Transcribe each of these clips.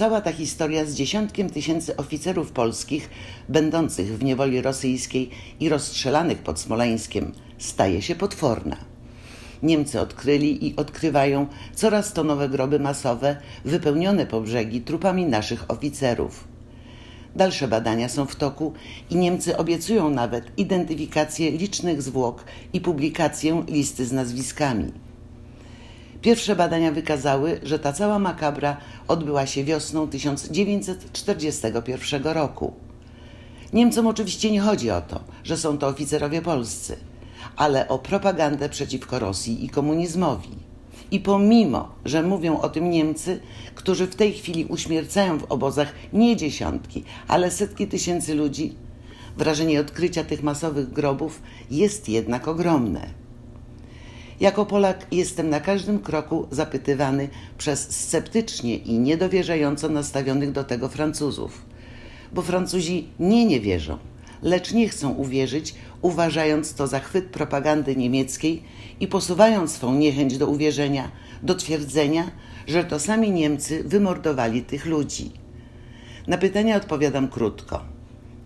Cała ta historia z dziesiątkiem tysięcy oficerów polskich będących w niewoli rosyjskiej i rozstrzelanych pod Smoleńskiem staje się potworna. Niemcy odkryli i odkrywają coraz to nowe groby masowe, wypełnione po brzegi trupami naszych oficerów. Dalsze badania są w toku i Niemcy obiecują nawet identyfikację licznych zwłok i publikację listy z nazwiskami. Pierwsze badania wykazały, że ta cała makabra odbyła się wiosną 1941 roku. Niemcom oczywiście nie chodzi o to, że są to oficerowie polscy, ale o propagandę przeciwko Rosji i komunizmowi. I pomimo, że mówią o tym Niemcy, którzy w tej chwili uśmiercają w obozach nie dziesiątki, ale setki tysięcy ludzi, wrażenie odkrycia tych masowych grobów jest jednak ogromne. Jako Polak jestem na każdym kroku zapytywany przez sceptycznie i niedowierzająco nastawionych do tego Francuzów, bo Francuzi nie nie wierzą, lecz nie chcą uwierzyć, uważając to za chwyt propagandy niemieckiej i posuwają swą niechęć do uwierzenia, do twierdzenia, że to sami Niemcy wymordowali tych ludzi. Na pytania odpowiadam krótko.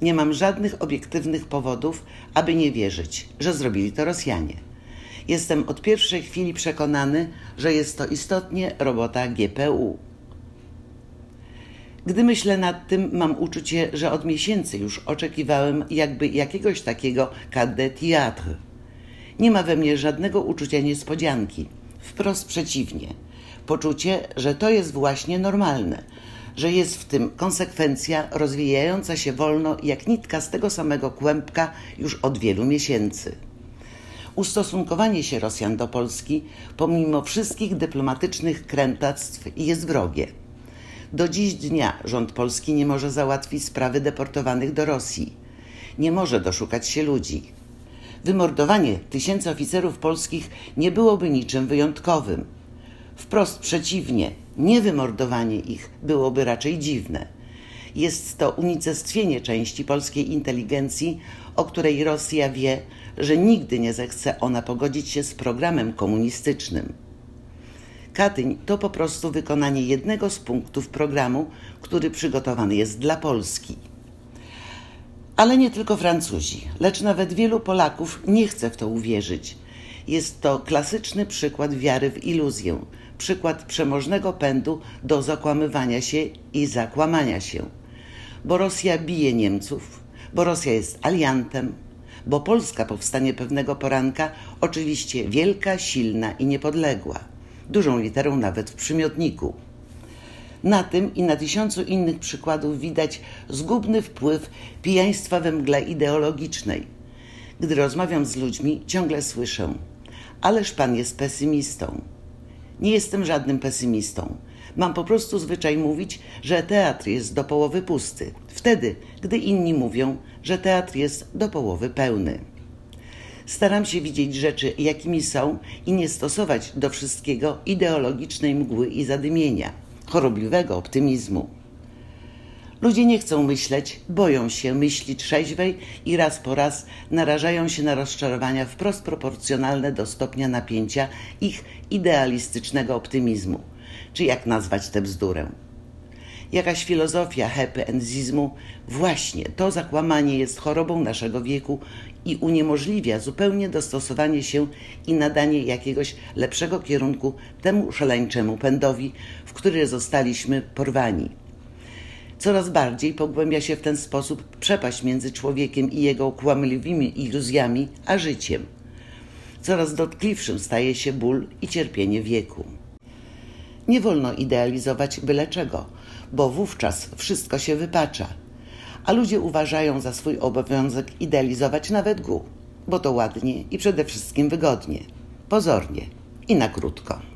Nie mam żadnych obiektywnych powodów, aby nie wierzyć, że zrobili to Rosjanie. Jestem od pierwszej chwili przekonany, że jest to istotnie robota GPU. Gdy myślę nad tym, mam uczucie, że od miesięcy już oczekiwałem jakby jakiegoś takiego cadet théâtre. Nie ma we mnie żadnego uczucia niespodzianki. Wprost przeciwnie. Poczucie, że to jest właśnie normalne, że jest w tym konsekwencja rozwijająca się wolno jak nitka z tego samego kłębka już od wielu miesięcy. Ustosunkowanie się Rosjan do Polski, pomimo wszystkich dyplomatycznych krętactw, jest wrogie. Do dziś dnia rząd polski nie może załatwić sprawy deportowanych do Rosji. Nie może doszukać się ludzi. Wymordowanie tysięcy oficerów polskich nie byłoby niczym wyjątkowym. Wprost przeciwnie, niewymordowanie ich byłoby raczej dziwne. Jest to unicestwienie części polskiej inteligencji, o której Rosja wie, że nigdy nie zechce ona pogodzić się z programem komunistycznym. Katyń to po prostu wykonanie jednego z punktów programu, który przygotowany jest dla Polski. Ale nie tylko Francuzi, lecz nawet wielu Polaków nie chce w to uwierzyć. Jest to klasyczny przykład wiary w iluzję, przykład przemożnego pędu do zakłamywania się i zakłamania się. Bo Rosja bije Niemców, bo Rosja jest aliantem, bo Polska powstanie pewnego poranka, oczywiście wielka, silna i niepodległa, dużą literą nawet w przymiotniku. Na tym i na tysiącu innych przykładów widać zgubny wpływ pijaństwa we mgle ideologicznej. Gdy rozmawiam z ludźmi, ciągle słyszę: Ależ pan jest pesymistą. Nie jestem żadnym pesymistą. Mam po prostu zwyczaj mówić, że teatr jest do połowy pusty, wtedy, gdy inni mówią, że teatr jest do połowy pełny. Staram się widzieć rzeczy, jakimi są i nie stosować do wszystkiego ideologicznej mgły i zadymienia, chorobliwego optymizmu. Ludzie nie chcą myśleć, boją się myśli trzeźwej i raz po raz narażają się na rozczarowania wprost proporcjonalne do stopnia napięcia ich idealistycznego optymizmu czy jak nazwać tę bzdurę. Jakaś filozofia happy endizmu, właśnie to zakłamanie jest chorobą naszego wieku i uniemożliwia zupełnie dostosowanie się i nadanie jakiegoś lepszego kierunku temu szaleńczemu pędowi, w który zostaliśmy porwani. Coraz bardziej pogłębia się w ten sposób przepaść między człowiekiem i jego kłamliwymi iluzjami, a życiem. Coraz dotkliwszym staje się ból i cierpienie wieku. Nie wolno idealizować byle czego, bo wówczas wszystko się wypacza. A ludzie uważają za swój obowiązek idealizować nawet gół, bo to ładnie i przede wszystkim wygodnie, pozornie i na krótko.